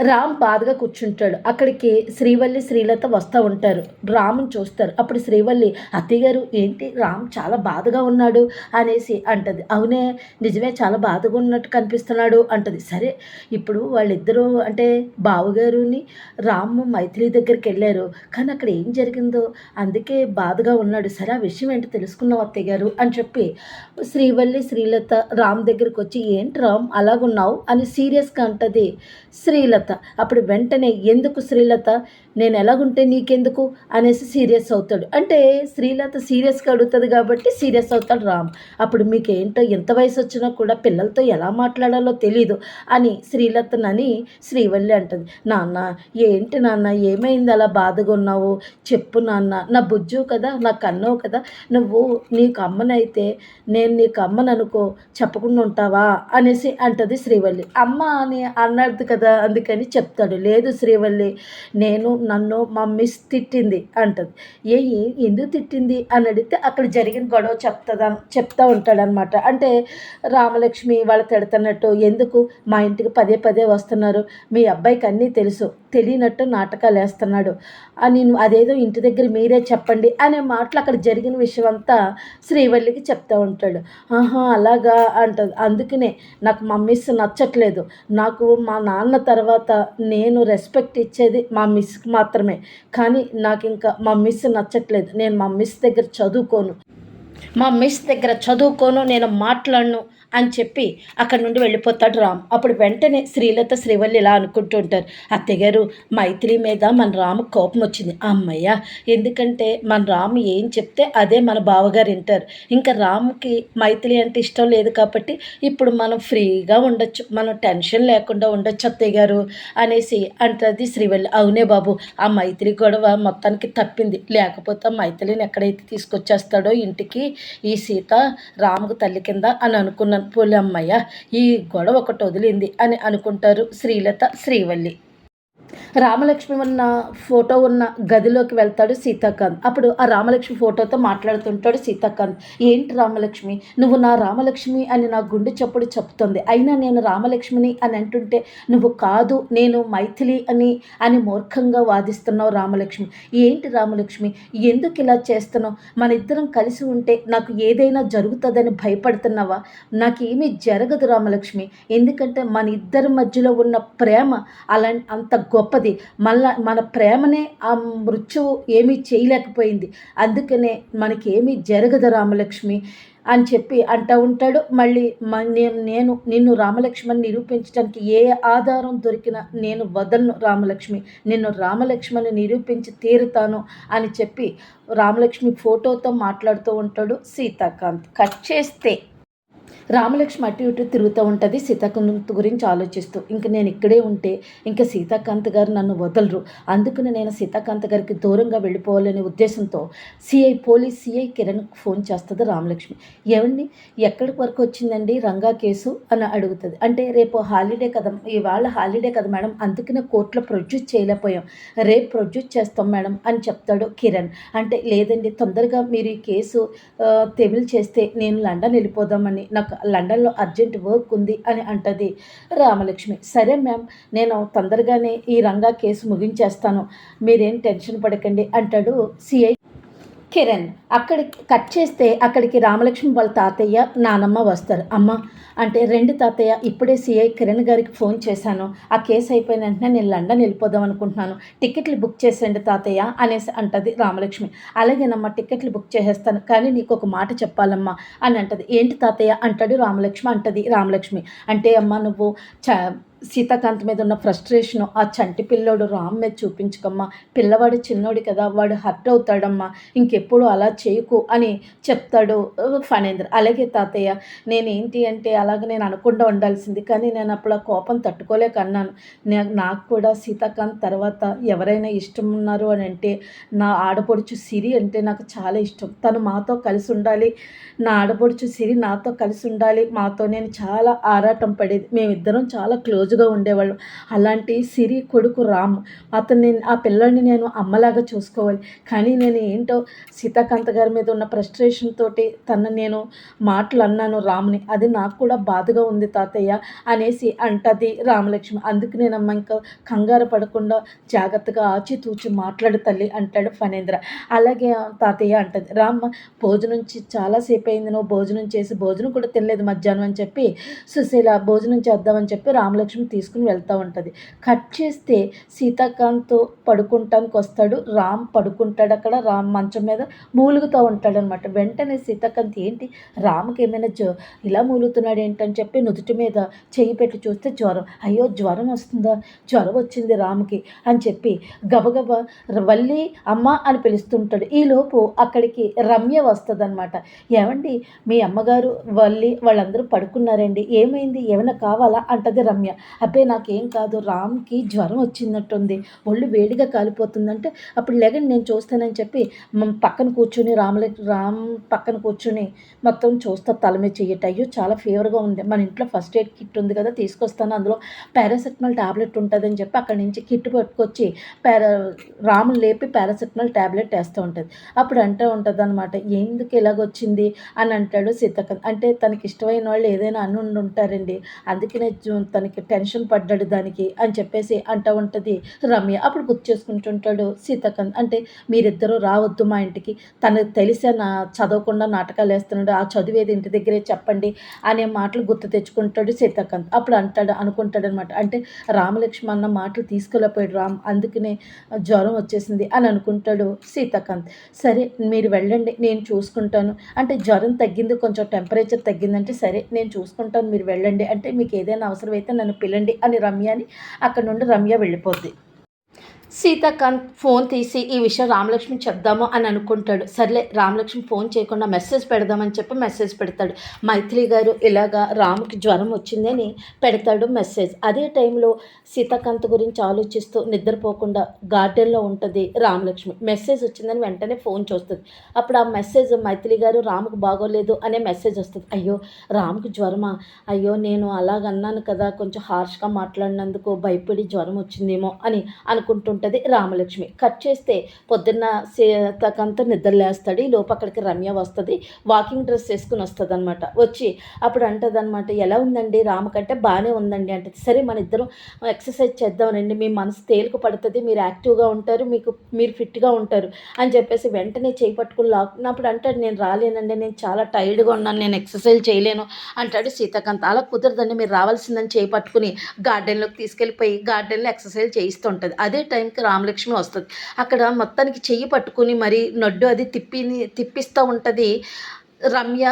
Ram బాధగా కూర్చుంటాడు. అక్కడికి శ్రీవల్లి శ్రీలత వస్తూ ఉంటారు. రాముని చూస్తారు. అప్పుడు శ్రీవల్లి అత్తయ్య గారు ఏంటి? రామ్ చాలా బాధగా ఉన్నాడు అనేసి అంటది. అవునే నిజమే చాలా బాధగా ఉన్నట్టు కనిపిస్తున్నాడు అంటది. సరే ఇప్పుడు వాళ్ళిద్దరూ అంటే బావగారుని రామ్ మైథిలి దగ్గరికి వెళ్ళారు. కానీ అక్కడ ఏం జరిగిందో? అందుకే బాధగా ఉన్నాడు. సరే ఆ విషయం ఏంటో తెలుసుకున్నావు అత్తయ్య గారు అని చెప్పి శ్రీవల్లి శ్రీలత రామ్ దగ్గరికి వచ్చి ఏంటి రామ్ అలాగున్నావు? అని సీరియస్గా అంటది శ్రీలత. శ్రీలత. అప్పుడు వెంటనే ఎందుకు శ్రీలత? నేను ఎలాగుంటే నీకెందుకు? అనేసి సీరియస్ అవుతాడు. అంటే శ్రీలత సీరియస్గా అడుగుతుంది కాబట్టి సీరియస్ అవుతాడు రామ్. అప్పుడు మీకు ఏంటో ఎంత వయసు వచ్చినా కూడా పిల్లలతో ఎలా మాట్లాడాలో తెలీదు అని శ్రీలతనని శ్రీవల్లి అంటది. నాన్న ఏంటి నాన్న ఏమైంది? అలా బాధగా ఉన్నావు? చెప్పు నాన్న. నా బుజ్జు కదా నా కన్నవు కదా. నువ్వు నీకు అమ్మనైతే నేను నీకు అమ్మను అనుకో చెప్పకుండా ఉంటావా? అనేసి అంటది శ్రీవల్లి. అమ్మ అని అన్నాడు కదా అందుకని చెప్తాడు. లేదు శ్రీవల్లి నేను నన్ను మా మిస్ తిట్టింది అంటది. ఏ ఎందుకు తిట్టింది? అని అడిగితే అక్కడ జరిగిన గొడవ చెప్తుందా చెప్తా ఉంటాడనమాట అంటే రామలక్ష్మి వాళ్ళు తిడుతున్నట్టు ఎందుకు? మా ఇంటికి పదే పదే వస్తున్నారు. మీ అబ్బాయికి అన్నీ తెలుసు. తెలియనట్టు నాటకాలు వేస్తున్నాడు. అని అదేదో ఇంటి దగ్గర మీరే చెప్పండి అనే మాటలు అక్కడ జరిగిన విషయం అంతా శ్రీవల్లికి చెప్తా ఉంటాడు. ఆహా అలాగా అంటది. అందుకనే నాకు మా మిస్ నచ్చట్లేదు. నాకు మా నాన్న తర్వాత తర్వాత నేను రెస్పెక్ట్ ఇచ్చేది మా మిస్కి మాత్రమే. కానీ నాకు ఇంకా మా మిస్ నచ్చట్లేదు. నేను మా మిస్ దగ్గర చదువుకోను. మా మిస్ దగ్గర చదువుకోను నేను మాట్లాడను అని చెప్పి అక్కడి నుండి వెళ్ళిపోతాడు రామ్. అప్పుడు వెంటనే శ్రీలత శ్రీవల్లి ఇలా అనుకుంటుంటారు. అత్తగారు మైత్రి మీద మన రాము కోపం వచ్చింది. అమ్మయ్య ఎందుకంటే మన రాము ఏం చెప్తే అదే మన బావగారు వింటారు. ఇంకా రాముకి మైత్రి అంటే ఇష్టం లేదు కాబట్టి ఇప్పుడు మనం ఫ్రీగా ఉండొచ్చు. మనం టెన్షన్ లేకుండా ఉండొచ్చు అత్తయ్య గారు అనేసి అంటది శ్రీవల్లి. అవునే బాబు ఆ మైత్రి గొడవ మొత్తానికి తప్పింది. లేకపోతే మైత్రిని ఎక్కడైతే తీసుకొచ్చేస్తాడో ఇంటికి ఈ సీత రాముకు తల్లి కింద అని అనుకున్నాను. పోలే అమ్మయ్య ఈ గొడవ ఒకటి వదిలింది అని అనుకుంటారు శ్రీలత శ్రీవల్లి. రామలక్ష్మి ఉన్న ఫోటో ఉన్న గదిలోకి వెళ్తాడు సీతాకాంత్. అప్పుడు ఆ రామలక్ష్మి ఫోటోతో మాట్లాడుతుంటాడు సీతాకాంత్. ఏంటి రామలక్ష్మి? నువ్వు నా రామలక్ష్మి అని నా గుండె చప్పుడు చెప్తుంది. అయినా నేను రామలక్ష్మిని అని అంటుంటే నువ్వు కాదు నేను మైథిలి అని అని మూర్ఖంగా వాదిస్తున్నావు రామలక్ష్మి. ఏంటి రామలక్ష్మి? ఎందుకు ఇలా చేస్తున్నావు? మన ఇద్దరం కలిసి ఉంటే నాకు ఏదైనా జరుగుతుందని భయపడుతున్నావా? నాకేమీ జరగదు రామలక్ష్మి. ఎందుకంటే మన ఇద్దరి మధ్యలో ఉన్న ప్రేమ అలా అంత గొప్ప మళ్ళా మన ప్రేమనే ఆ మృత్యువు ఏమీ చేయలేకపోయింది. అందుకనే మనకేమీ జరగదు రామలక్ష్మి అని చెప్పి అంటూ ఉంటాడు. మళ్ళీ మ- నేను నేను నిన్ను రామలక్ష్మణ్ నిరూపించడానికి ఏ ఆధారం దొరికినా నేను వదలను రామలక్ష్మి. నిన్ను రామలక్ష్మణ్ నిరూపించి తీరుతాను అని చెప్పి రామలక్ష్మి ఫోటోతో మాట్లాడుతూ ఉంటాడు సీతాకాంత్. కట్ చేస్తే రామలక్ష్మి అటు ఇటు తిరుగుతూ ఉంటుంది. సీతాకాంత్ గురించి ఆలోచిస్తూ ఇంక నేను ఇక్కడే ఉంటే ఇంకా సీతాకాంత్ గారు నన్ను వదలరు. అందుకని నేను సీతాకాంత్ గారికి దూరంగా వెళ్ళిపోవాలనే ఉద్దేశంతో సిఐ పోలీస్ సిఐ కిరణ్కి ఫోన్ చేస్తుంది రామలక్ష్మి. ఏమండి ఎక్కడి వరకు వచ్చిందండి రంగా కేసు? అని అడుగుతుంది. అంటే రేపు హాలిడే కదా ఇవాళ హాలిడే కదా మేడం అందుకనే కోర్టులో ప్రొడ్యూస్ చేయలేకపోయాం. రేపు ప్రొడ్యూస్ చేస్తాం మేడం అని చెప్తాడు కిరణ్. అంటే లేదండి తొందరగా మీరు ఈ కేసు ఆ, చేస్తే నేను లండన్ వెళ్ళిపోదామని నాకు లండన్లో అర్జెంట్ వర్క్ ఉంది అని అంటది. రామలక్ష్మి సరే మ్యామ్ నేను తొందరగానే ఈ రంగా కేసు ముగించేస్తాను. మీరేం టెన్షన్ పడకండి అంటాడు సిఐ కిరణ్ అక్కడికి కట్ చేస్తే అక్కడికి రామలక్ష్మి వాళ్ళ తాతయ్య నానమ్మ వస్తారు. అమ్మ అంటే రెండు తాతయ్య ఇప్పుడే సిఐ కిరణ్ గారికి ఫోన్ చేశాను. ఆ కేసు అయిపోయిన వెంటనే నేను లండన్ వెళ్ళిపోదాం అనుకుంటున్నాను. టికెట్లు బుక్ చేసేయండి తాతయ్య అనేసి అంటది రామలక్ష్మి. అలాగేనమ్మా టికెట్లు బుక్ చేసేస్తాను కానీ నీకు ఒక మాట చెప్పాలమ్మా అని అంటది. ఏంటి తాతయ్య? అంటాడు రామలక్ష్మి అంటది రామలక్ష్మి. అంటే అమ్మ నువ్వు చ సీతాకాంత్ మీద ఉన్న ఫ్రస్ట్రేషన్ ఆ చంటి పిల్లోడు రామ్ మీద చూపించుకమ్మా. పిల్లవాడు చిన్నోడు కదా వాడు హర్ట్ అవుతాడమ్మా. ఇంకెప్పుడు అలా చేయకు అని చెప్తాడు ఫణేంద్ర. అలాగే తాతయ్య నేనేంటి అంటే అలాగ నేను అనకుండా ఉండాల్సింది కానీ నేను అప్పుడు ఆ కోపం తట్టుకోలేక అన్నాను. నాకు కూడా సీతాకాంత్ తర్వాత ఎవరైనా ఇష్టం ఉన్నారు అని అంటే నా ఆడపడుచు సిరి అంటే నాకు చాలా ఇష్టం. తను మాతో కలిసి ఉండాలి నా ఆడపడుచు సిరి నాతో కలిసి ఉండాలి మాతో నేను చాలా ఆరాటం పడేది. మేమిద్దరం చాలా క్లోజ్ క్లోజ్గా ఉండేవాళ్ళం. అలాంటి సిరి కొడుకు రామ్. అతన్ని ఆ పిల్లల్ని నేను అమ్మలాగా చూసుకోవాలి. కానీ నేను ఏంటో సీతాకాంత గారి మీద ఉన్న ఫ్రస్ట్రేషన్ తోటి తన నేను మాటలు అన్నాను రామ్ని. అది నాకు కూడా బాధగా ఉంది తాతయ్య అనేసి అంటది రామలక్ష్మి. అందుకు నేను అమ్మ ఇంకా కంగారు పడకుండా జాగ్రత్తగా ఆచితూచి మాట్లాడు తల్లి అంటాడు ఫణేంద్ర. అలాగే తాతయ్య అంటది. రామ్మ భోజనం చాలాసేపు అయింది నువ్వు భోజనం చేసి భోజనం కూడా తినలేదు మధ్యాహ్నం అని చెప్పి సుశీల భోజనం చేద్దామని చెప్పి రామలక్ష్మి తీసుకుని వెళ్తూ ఉంటుంది. కట్ చేస్తే సీతాకాంత్ పడుకుంటానికి వస్తాడు. రామ్ పడుకుంటాడు అక్కడ. రామ్ మంచం మీద మూలుగుతూ ఉంటాడు అనమాట వెంటనే సీతాకాంత్ ఏంటి? రామ్కి ఏమైనా జ్వ ఇలా మూలుగుతున్నాడు ఏంటని చెప్పి నుదుటి మీద చెయ్యి పెట్టి చూస్తే జ్వరం. అయ్యో జ్వరం వస్తుందా? జ్వరం వచ్చింది రామ్కి అని చెప్పి గబగబ వల్లి అమ్మ అని పిలుస్తుంటాడు. ఈలోపు అక్కడికి రమ్య వస్తుంది అనమాట ఏమండి మీ అమ్మగారు వల్లి వాళ్ళందరూ పడుకున్నారండి. ఏమైంది? ఏమైనా కావాలా? అంటది రమ్య. అబ్బే నాకేం కాదు రామ్కి జ్వరం వచ్చినట్టుంది ఒళ్ళు వేడిగా కాలిపోతుందంటే అప్పుడు లెగండి నేను చూస్తానని చెప్పి పక్కన కూర్చొని రాముల రామ్ పక్కన కూర్చొని మొత్తం చూస్తా తల మీద చెయ్యట. అయ్యో చాలా ఫీవర్గా ఉంది. మన ఇంట్లో ఫస్ట్ ఎయిడ్ కిట్ ఉంది కదా తీసుకొస్తాను. అందులో పారాసెటమాల్ ట్యాబ్లెట్ ఉంటుందని చెప్పి అక్కడి నుంచి కిట్ పట్టుకొచ్చి పారా రాములు లేపి పారాసెటమాల్ ట్యాబ్లెట్ వేస్తూ ఉంటుంది. అప్పుడు అంటూ ఉంటుంది అనమాట ఎందుకు ఇలాగొచ్చింది? అని అంటాడు సీతక్క అంటే తనకి ఇష్టమైన వాళ్ళు ఏదైనా అన్ను ఉంటారండి. అందుకనే తనకి టెన్ టెన్షన్ పడ్డాడు దానికి అని చెప్పేసి అంటూ ఉంటుంది. రమ్య అప్పుడు గుర్తు చేసుకుంటుంటాడు సీతకంత్ అంటే మీరిద్దరూ రావద్దు మా ఇంటికి. తనకు తెలిసే నా చదవకుండా నాటకాలు వేస్తున్నాడు. ఆ చదివేది ఇంటి దగ్గరే చెప్పండి అనే మాటలు గుర్తు తెచ్చుకుంటాడు సీతాకాంత్. అప్పుడు అంటాడు అనుకుంటాడు అనమాట అంటే రామలక్ష్మి అన్న మాటలు తీసుకెళ్ళిపోయాడు రామ్. అందుకనే జ్వరం వచ్చేసింది అని అనుకుంటాడు సీతాకాంత్. సరే మీరు వెళ్ళండి నేను చూసుకుంటాను. అంటే జ్వరం తగ్గింది కొంచెం టెంపరేచర్ తగ్గిందంటే సరే నేను చూసుకుంటాను మీరు వెళ్ళండి. అంటే మీకు ఏదైనా అవసరమైతే నన్ను పిల్లండి అని రమ్య అని అక్కడ నుండి రమ్య వెళ్ళిపోద్ది. సీతాకాంత్ ఫోన్ తీసి ఈ విషయం రామలక్ష్మి చెప్దాము అని అనుకుంటాడు. సర్లే రామలక్ష్మి ఫోన్ చేయకుండా మెసేజ్ పెడదామని చెప్పి మెసేజ్ పెడతాడు. మైత్రి గారు ఇలాగా రాముకి జ్వరం వచ్చిందని పెడతాడు మెసేజ్. అదే టైంలో సీతాకాంత్ గురించి ఆలోచిస్తూ నిద్రపోకుండా గార్డెన్లో ఉంటుంది రామలక్ష్మి. మెసేజ్ వచ్చిందని వెంటనే ఫోన్ చూస్తుంది. అప్పుడు ఆ మెసేజ్ మైత్రి గారు రాముకు బాగోలేదు అనే మెసేజ్ వస్తుంది. అయ్యో రాముకి జ్వరమా? అయ్యో నేను అలాగన్నాను కదా కొంచెం హార్ష్గా మాట్లాడినందుకు భయపడి జ్వరం వచ్చిందేమో అని అనుకుంటుంటాను ఉంటుంది రామలక్ష్మి. కట్ చేస్తే పొద్దున్న సీతకంత నిద్రలేస్తాడు ఈ లోపు అక్కడికి రమ్య వస్తుంది వాకింగ్ డ్రెస్ వేసుకుని వస్తుంది అనమాట వచ్చి అప్పుడు అంటుంది అనమాట ఎలా ఉందండి? రామ కంటే బాగానే ఉందండి అంటే సరే మన ఇద్దరం ఎక్సర్సైజ్ చేద్దామనండి. మీ మనసు తేలిక పడుతుంది మీరు యాక్టివ్గా ఉంటారు మీకు మీరు ఫిట్గా ఉంటారు అని చెప్పేసి వెంటనే చేయి పట్టుకుని లాక్కున్నప్పుడు అంటాడు నేను రాలేనండి నేను చాలా టైర్డ్గా ఉన్నాను నేను ఎక్సర్సైజ్ చేయలేను అంటాడు సీతాకాంత్. అలా కుదరదండి మీరు రావాల్సిందని చేయి పట్టుకుని గార్డెన్లోకి తీసుకెళ్ళిపోయి గార్డెన్లో ఎక్సర్సైజ్ చేయిస్తుంటుంది. అదే టైం టైంకి రామలక్ష్మి వస్తుంది. అక్కడ మొత్తానికి చెయ్యి పట్టుకుని మరి నడ్డు అది తిప్పి తిప్పిస్తూ ఉంటుంది. రమ్య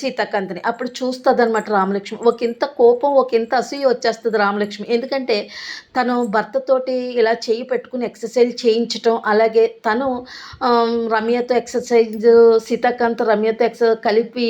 సీతాకాంత్ని. అప్పుడు చూస్తుంది అనమాట రామలక్ష్మి. ఒక ఇంత కోపం ఒక ఇంత అసూయ వచ్చేస్తుంది రామలక్ష్మి. ఎందుకంటే తను భర్తతోటి ఇలా చేయి పెట్టుకుని ఎక్సర్సైజ్ చేయించటం అలాగే తను రమ్యతో ఎక్సర్సైజ్ సీతాకాంత్ రమ్యతో ఎక్స కలిపి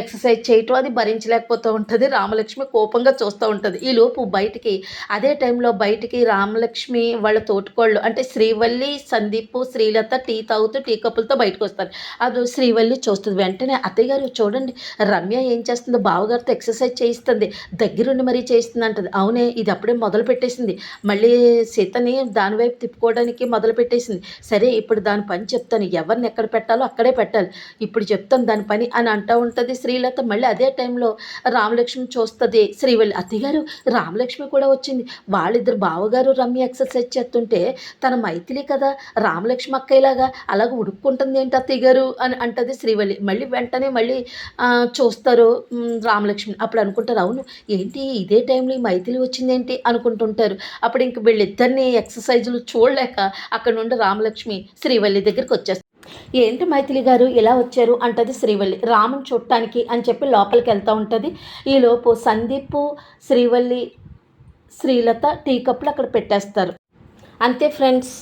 ఎక్సర్సైజ్ చేయటం అది భరించలేకపోతూ ఉంటుంది. రామలక్ష్మి కోపంగా చూస్తూ ఉంటుంది. ఈ లోపు బయటికి అదే టైంలో బయటికి రామలక్ష్మి వాళ్ళ తోటికోళ్ళు అంటే శ్రీవల్లి సందీప్ శ్రీలత టీ తాగుతూ టీ కప్పులతో బయటకు వస్తారు అది శ్రీవల్లి చూస్తుంది. వెంటనే అత్తయ్య గారు చూడండి రమ్య ఏం చేస్తుందో? బావగారితో ఎక్సర్సైజ్ చేయిస్తుంది. దగ్గరుండి మరీ చేయిస్తుంది అంటది. అవునే ఇది అప్పుడే మొదలు పెట్టేసింది. మళ్ళీ సీతని దానివైపు తిప్పుకోవడానికి మొదలు పెట్టేసింది. సరే ఇప్పుడు దాని పని చెప్తాను. ఎవరిని ఎక్కడ పెట్టాలో అక్కడే పెట్టాలి. ఇప్పుడు చెప్తాను దాని పని అని అంటూ ఉంటుంది శ్రీలత. మళ్ళీ అదే టైంలో రామలక్ష్మి చూస్తుంది శ్రీవల్లి. అత్తయ్య గారు రామలక్ష్మి కూడా వచ్చింది. వాళ్ళిద్దరు బావగారు రమ్య ఎక్సర్సైజ్ చేస్తుంటే తన మైథిలి కదా రామలక్ష్మి అక్కయ్యలాగా అలాగ ఉడుక్కుంటుంది ఏంటి అత్తయ్య గారు? అని అంటది శ్రీవల్లి. మళ్ళీ వెంట వెంటనే మళ్ళీ చూస్తారు. రామలక్ష్మి అప్పుడు అనుకుంటారు అవును ఏంటి ఇదే టైంలో ఈ మైథిలి వచ్చిందేంటి? అనుకుంటుంటారు. అప్పుడు ఇంక వీళ్ళిద్దరిని ఎక్సర్సైజులు చూడలేక అక్కడ నుండి రామలక్ష్మి శ్రీవల్లి దగ్గరికి వచ్చేస్తారు. ఏంటి మైథిలి గారు ఇలా వచ్చారు? అంటది శ్రీవల్లి. రాముని చూడటానికి అని చెప్పి లోపలికి వెళ్తూ ఉంటుంది. ఈలోపు సందీప్ శ్రీవల్లి శ్రీలత టీ కప్పులు అక్కడ పెట్టేస్తారు. అంతే ఫ్రెండ్స్.